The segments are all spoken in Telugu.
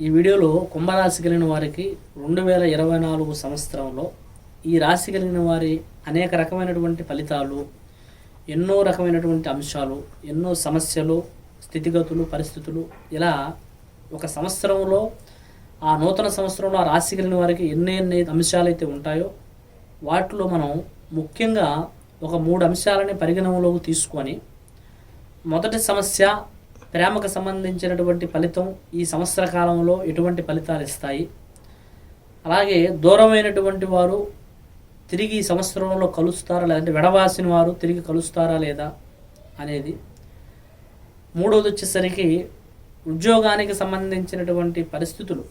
ఈ వీడియోలో కుంభరాశి కలిగిన వారికి రెండు వేల ఇరవై నాలుగు సంవత్సరంలో ఈ రాశి కలిగిన వారి అనేక రకమైనటువంటి ఫలితాలు ఎన్నో రకమైనటువంటి అంశాలు ఎన్నో సమస్యలు స్థితిగతులు పరిస్థితులు ఇలా ఒక సంవత్సరంలో ఆ నూతన సంవత్సరంలో ఆ రాశి కలిగిన వారికి ఎన్ని ఎన్ని అంశాలు అయితే ఉంటాయో వాటిలో మనం ముఖ్యంగా ఒక మూడు అంశాలని పరిగణనలోకి తీసుకొని మొదటి సమస్య ప్రేమకు సంబంధించినటువంటి ఫలితం ఈ సంవత్సర కాలంలో ఎటువంటి ఫలితాలు ఇస్తాయి? అలాగే దూరమైనటువంటి వారు తిరిగి ఈ సంవత్సరంలో కలుస్తారా? లేదంటే విడవాసిన వారు తిరిగి కలుస్తారా లేదా అనేది. మూడోది వచ్చేసరికి ఉద్యోగానికి సంబంధించినటువంటి పరిస్థితులు.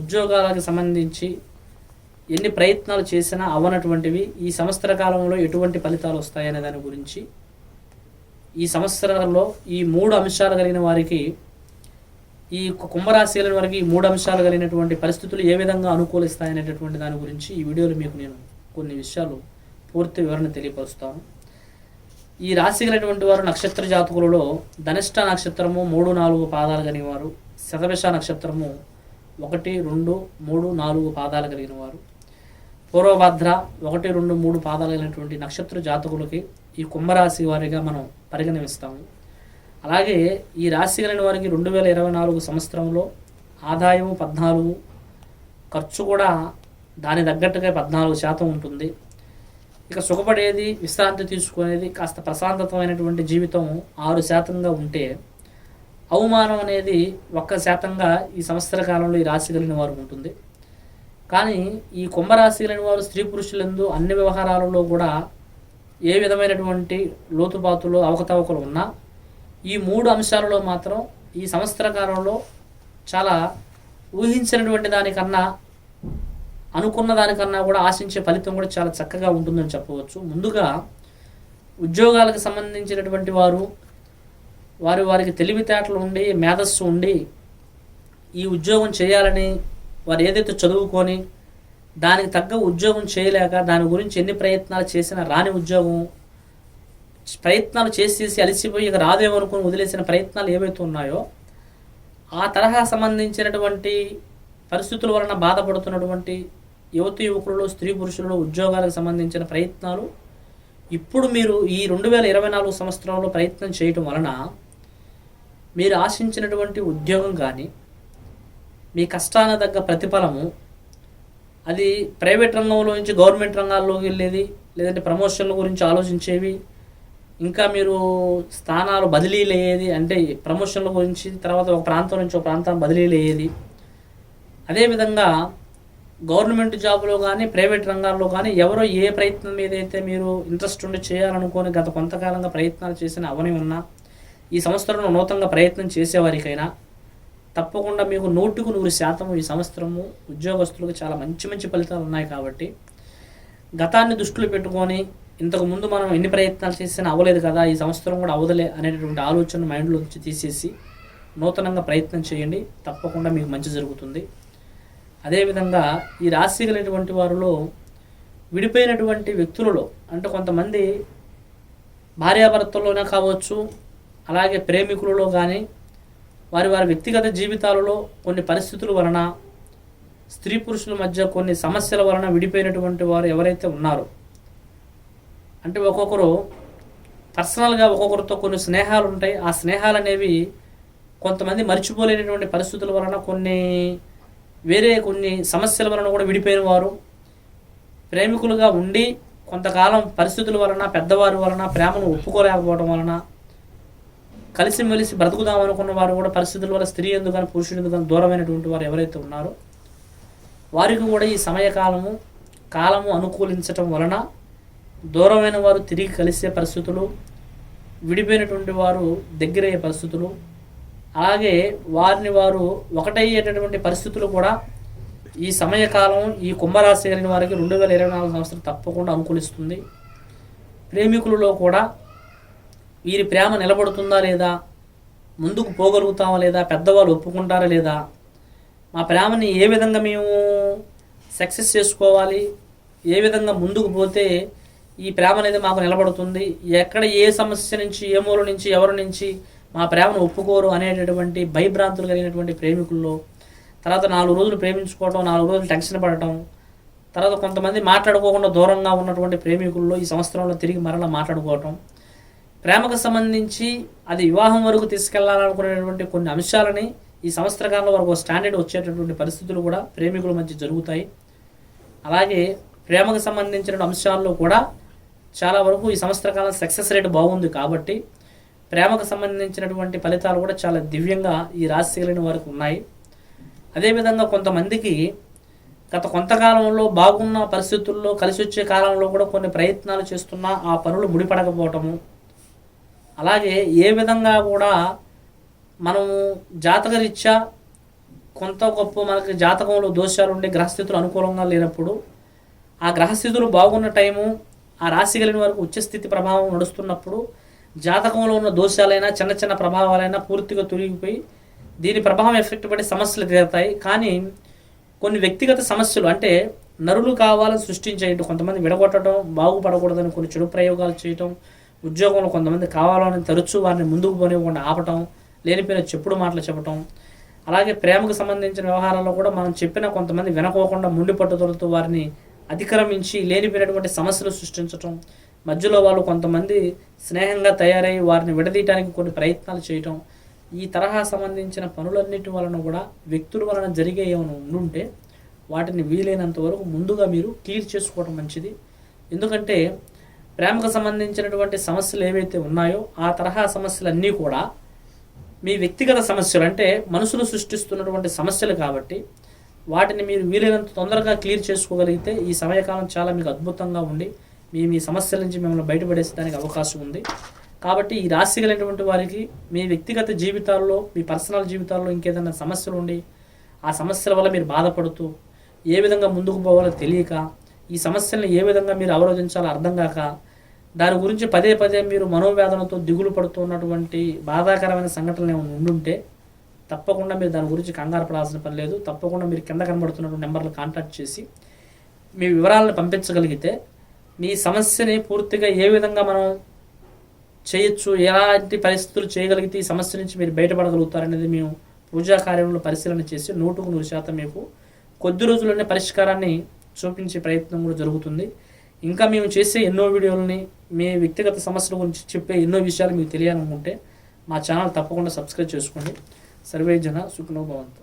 ఉద్యోగాలకు సంబంధించి ఎన్ని ప్రయత్నాలు చేసినా అవనటువంటివి ఈ సంవత్సర కాలంలో ఎటువంటి ఫలితాలు వస్తాయనే దాని గురించి ఈ సంవత్సరాల్లో ఈ మూడు అంశాలు కలిగిన వారికి ఈ కుంభరాశి వారికి ఈ మూడు అంశాలు కలిగినటువంటి పరిస్థితులు ఏ విధంగా అనుకూలిస్తాయనేటటువంటి దాని గురించి ఈ వీడియోలో మీకు నేను కొన్ని విషయాలు పూర్తి వివరణ తెలియపరుస్తాను. ఈ రాశి కలిగినటువంటి వారు నక్షత్ర జాతకులలో ధనిష్ట నక్షత్రము మూడు నాలుగు పాదాలు కలిగిన వారు శతభిష నక్షత్రము ఒకటి రెండు మూడు నాలుగు పాదాలు కలిగిన వారు పూర్వభద్ర ఒకటి రెండు మూడు పాదాలు కలిగినటువంటి నక్షత్ర జాతకులకి ఈ కుంభరాశి వారిగా మనం పరిగణిస్తాము. అలాగే ఈ రాశి కలిగిన వారికి రెండు వేల ఇరవై నాలుగు సంవత్సరంలో ఆదాయం పద్నాలుగు ఖర్చు కూడా దాని తగ్గట్టుగా పద్నాలుగు శాతం ఉంటుంది. ఇక సుఖపడేది విశ్రాంతి తీసుకునేది కాస్త ప్రశాంతతమైనటువంటి జీవితం ఆరు శాతంగా ఉంటే అవమానం అనేది ఒక్క శాతంగా ఈ సంవత్సర కాలంలో ఈ రాశి కలిగిన వారు ఉంటుంది. కానీ ఈ కుంభరాశి కలిగిన వారు స్త్రీ పురుషులందు అన్ని వ్యవహారాలలో కూడా ఏ విధమైనటువంటి లోతుపాతులు అవకతవకలు ఉన్నా ఈ మూడు అంశాలలో మాత్రం ఈ సంవత్సర కాలంలో చాలా ఊహించినటువంటి దానికన్నా అనుకున్న దానికన్నా కూడా ఆశించే ఫలితం కూడా చాలా చక్కగా ఉంటుందని చెప్పవచ్చు. ముందుగా ఉద్యోగాలకు సంబంధించినటువంటి వారు వారి వారికి తెలివితేటలు ఉండి మేధస్సు ఉండి ఈ ఉద్యోగం చేయాలని వారు ఏదైతే చదువుకొని దానికి తగ్గ ఉద్యోగం చేయలేక దాని గురించి ఎన్ని ప్రయత్నాలు చేసినా రాని ఉద్యోగం ప్రయత్నాలు చేసి చేసి అలసిపోయి ఇక రాదేమనుకుని వదిలేసిన ప్రయత్నాలు ఏవైతే ఉన్నాయో ఆ తరహా సంబంధించినటువంటి పరిస్థితుల వలన బాధపడుతున్నటువంటి యువతి యువకులలో స్త్రీ పురుషులలో ఉద్యోగాలకు సంబంధించిన ప్రయత్నాలు ఇప్పుడు మీరు ఈ రెండు వేల ఇరవై నాలుగు సంవత్సరంలో ప్రయత్నం చేయటం వలన మీరు ఆశించినటువంటి ఉద్యోగం కానీ మీ కష్టాన తగ్గ ప్రతిఫలము అది ప్రైవేట్ రంగంలో నుంచి గవర్నమెంట్ రంగాల్లోకి వెళ్ళేది లేదంటే ప్రమోషన్ల గురించి ఆలోచించేవి. ఇంకా మీరు స్థానాలు బదిలీలు అయ్యేది అంటే ప్రమోషన్ల గురించి తర్వాత ఒక ప్రాంతం నుంచి ఒక ప్రాంతం బదిలీలు అయ్యేది అదేవిధంగా గవర్నమెంట్ జాబ్లో కానీ ప్రైవేట్ రంగాల్లో కానీ ఎవరో ఏ ప్రయత్నం ఏదైతే మీరు ఇంట్రెస్ట్ ఉండి చేయాలనుకొని గత కొంతకాలంగా ప్రయత్నాలు చేసిన అవని ఉన్నా ఈ సంవత్సరంలో నూతనంగా ప్రయత్నం చేసేవారికైనా తప్పకుండా మీకు నూటికి నూరు శాతం ఈ సంవత్సరము ఉద్యోగస్తులకు చాలా మంచి మంచి ఫలితాలు ఉన్నాయి కాబట్టి గతాన్ని దృష్టిలో పెట్టుకొని ఇంతకు ముందు మనం ఎన్ని ప్రయత్నాలు చేసినా అవ్వలేదు కదా ఈ సంవత్సరం కూడా అవదలే అనేటటువంటి ఆలోచన మైండ్లో నుంచి తీసేసి నూతనంగా ప్రయత్నం చేయండి. తప్పకుండా మీకు మంచి జరుగుతుంది. అదేవిధంగా ఈ రాశి కలిగినటువంటి వారిలో విడిపోయినటువంటి వ్యక్తులలో అంటే కొంతమంది భార్యాభర్తల్లోనే కావచ్చు అలాగే ప్రేమికులలో కానీ వారి వారి వ్యక్తిగత జీవితాలలో కొన్ని పరిస్థితుల వలన స్త్రీ పురుషుల మధ్య కొన్ని సమస్యల వలన విడిపోయినటువంటి వారు ఎవరైతే ఉన్నారో అంటే ఒక్కొక్కరు పర్సనల్గా ఒక్కొక్కరితో కొన్ని స్నేహాలు ఉంటాయి. ఆ స్నేహాలు అనేవి కొంతమంది మర్చిపోలేనటువంటి పరిస్థితుల వలన కొన్ని వేరే కొన్ని సమస్యల వలన కూడా విడిపోయిన వారు ప్రేమికులుగా ఉండి కొంతకాలం పరిస్థితుల వలన పెద్దవారి వలన ప్రేమను ఒప్పుకోలేకపోవడం వలన కలిసిమెలిసి బ్రతుకుదాం అనుకున్న వారు కూడా పరిస్థితుల వల్ల స్త్రీ ఎందుకని పురుషుడు ఎందుకని దూరమైనటువంటి వారు ఎవరైతే ఉన్నారో వారికి కూడా ఈ సమయకాలము కాలము అనుకూలించటం వలన దూరమైన వారు తిరిగి కలిసే పరిస్థితులు విడిపోయినటువంటి వారు దగ్గరయ్యే పరిస్థితులు అలాగే వారిని వారు ఒకటయ్యేటటువంటి పరిస్థితులు కూడా ఈ సమయకాలం ఈ కుంభరాశి కలిగిన వారికి రెండు వేల ఇరవై నాలుగు సంవత్సరం తప్పకుండా అనుకూలిస్తుంది. ప్రేమికులలో కూడా వీరి ప్రేమ నిలబడుతుందా లేదా? ముందుకు పోగలుగుతామా లేదా? పెద్దవాళ్ళు ఒప్పుకుంటారా లేదా? మా ప్రేమని ఏ విధంగా మేము సక్సెస్ చేసుకోవాలి? ఏ విధంగా ముందుకు పోతే ఈ ప్రేమ అనేది మాకు నిలబడుతుంది? ఎక్కడ ఏ సమస్య నుంచి ఏ మూల నుంచి ఎవరి నుంచి మా ప్రేమను ఒప్పుకోరు అనేటటువంటి భయభ్రాంతులు కలిగినటువంటి ప్రేమికుల్లో తర్వాత నాలుగు రోజులు ప్రేమించుకోవడం నాలుగు రోజులు టెన్షన్ పడటం తర్వాత కొంతమంది మాట్లాడుకోకుండా దూరంగా ఉన్నటువంటి ప్రేమికుల్లో ఈ సంవత్సరంలో తిరిగి మరలా మాట్లాడుకోవటం ప్రేమకు సంబంధించి అది వివాహం వరకు తీసుకెళ్ళాలనుకునేటువంటి కొన్ని అంశాలని ఈ సంవత్సర కాలంలో వరకు స్టాండర్డ్ వచ్చేటటువంటి పరిస్థితులు కూడా ప్రేమికుల మధ్య జరుగుతాయి. అలాగే ప్రేమకు సంబంధించిన అంశాల్లో కూడా చాలా వరకు ఈ సంవత్సర కాలం సక్సెస్ రేట్ బాగుంది కాబట్టి ప్రేమకు సంబంధించినటువంటి ఫలితాలు కూడా చాలా దివ్యంగా ఈ రాశి కలిగిన వారికి ఉన్నాయి. అదేవిధంగా కొంతమందికి గత కొంతకాలంలో బాగున్న పరిస్థితుల్లో కలిసి వచ్చే కాలంలో కూడా కొన్ని ప్రయత్నాలు చేస్తున్నా ఆ పనులు ముడిపడకపోవటము అలాగే ఏ విధంగా కూడా మనము జాతకరీత్యా కొంత గొప్ప మనకి జాతకంలో దోషాలు ఉండే గ్రహస్థితులు అనుకూలంగా లేనప్పుడు ఆ గ్రహస్థితులు బాగున్న టైము ఆ రాశి కలిగిన వరకు ఉచ్చస్థితి ప్రభావం నడుస్తున్నప్పుడు జాతకంలో ఉన్న దోషాలైనా చిన్న చిన్న ప్రభావాలైనా పూర్తిగా తొలగిపోయి దీని ప్రభావం ఎఫెక్ట్ పడే సమస్యలు తీరుతాయి. కానీ కొన్ని వ్యక్తిగత సమస్యలు అంటే నరులు కావాలని సృష్టించేయటం కొంతమంది విడగొట్టడం బాగుపడకూడదని కొన్ని చెడు ప్రయోగాలు చేయటం ఉద్యోగంలో కొంతమంది కావాలని తరచూ వారిని ముందుకు పోనివ్వకుండా ఆపటం లేనిపోయిన చెప్పుడు మాటలు చెప్పటం అలాగే ప్రేమకు సంబంధించిన వ్యవహారాల్లో కూడా మనం చెప్పిన కొంతమంది వినకోకుండా ముండి పట్టుదలతో వారిని అతిక్రమించి లేనిపోయినటువంటి సమస్యలు సృష్టించటం మధ్యలో వాళ్ళు కొంతమంది స్నేహంగా తయారై వారిని విడదీయడానికి కొన్ని ప్రయత్నాలు చేయటం ఈ తరహా సంబంధించిన పనులన్నిటి వలన కూడా వ్యక్తుల వలన జరిగే ఏమైనా ఉండుంటే వాటిని వీలైనంత వరకు ముందుగా మీరు క్లియర్ చేసుకోవడం మంచిది. ఎందుకంటే ప్రేమకు సంబంధించినటువంటి సమస్యలు ఏవైతే ఉన్నాయో ఆ తరహా సమస్యలన్నీ కూడా మీ వ్యక్తిగత సమస్యలు అంటే మనసులు సృష్టిస్తున్నటువంటి సమస్యలు కాబట్టి వాటిని మీరు వీలైనంత తొందరగా క్లియర్ చేసుకోగలిగితే ఈ సమయకాలం చాలా మీకు అద్భుతంగా ఉండి మీ మీ సమస్యల నుంచి మిమ్మల్ని బయటపడేసేదానికి అవకాశం ఉంది. కాబట్టి ఈ రాశి కలిగినటువంటి వారికి మీ వ్యక్తిగత జీవితాల్లో మీ పర్సనల్ జీవితాల్లో ఇంకేదైనా సమస్యలు ఉండి ఆ సమస్యల వల్ల మీరు బాధపడుతూ ఏ విధంగా ముందుకు పోవాలో తెలియక ఈ సమస్యలను ఏ విధంగా మీరు అవరోధించాలో అర్థం కాక దాని గురించి పదే పదే మీరు మనోవేదనతో దిగులు పడుతున్నటువంటి బాధాకరమైన సంఘటనలు ఏమైనా ఉండుంటే తప్పకుండా మీరు దాని గురించి కంగారు పడాల్సిన పని లేదు. తప్పకుండా మీరు కింద కనబడుతున్నటువంటి నెంబర్లు కాంటాక్ట్ చేసి మీ వివరాలను పంపించగలిగితే మీ సమస్యని పూర్తిగా ఏ విధంగా మనం చేయొచ్చు ఎలాంటి పరిస్థితులు చేయగలిగితే ఈ సమస్య నుంచి మీరు బయటపడగలుగుతారనేది మేము పూజా కార్యంలో పరిశీలన చేసి నూటుకు నూరు శాతం మీకు కొద్ది రోజుల్లోనే పరిష్కారాన్ని చూపించే ప్రయత్నం కూడా జరుగుతుంది. ఇంకా మేము చేసే ఎన్నో వీడియోలని మీ వ్యక్తిగత సమస్యల గురించి చెప్పే ఎన్నో విషయాలు మీకు తెలియాలనుకుంటే మా ఛానల్ తప్పకుండా సబ్స్క్రైబ్ చేసుకోండి. సర్వే జన సుఖనో భవంతు.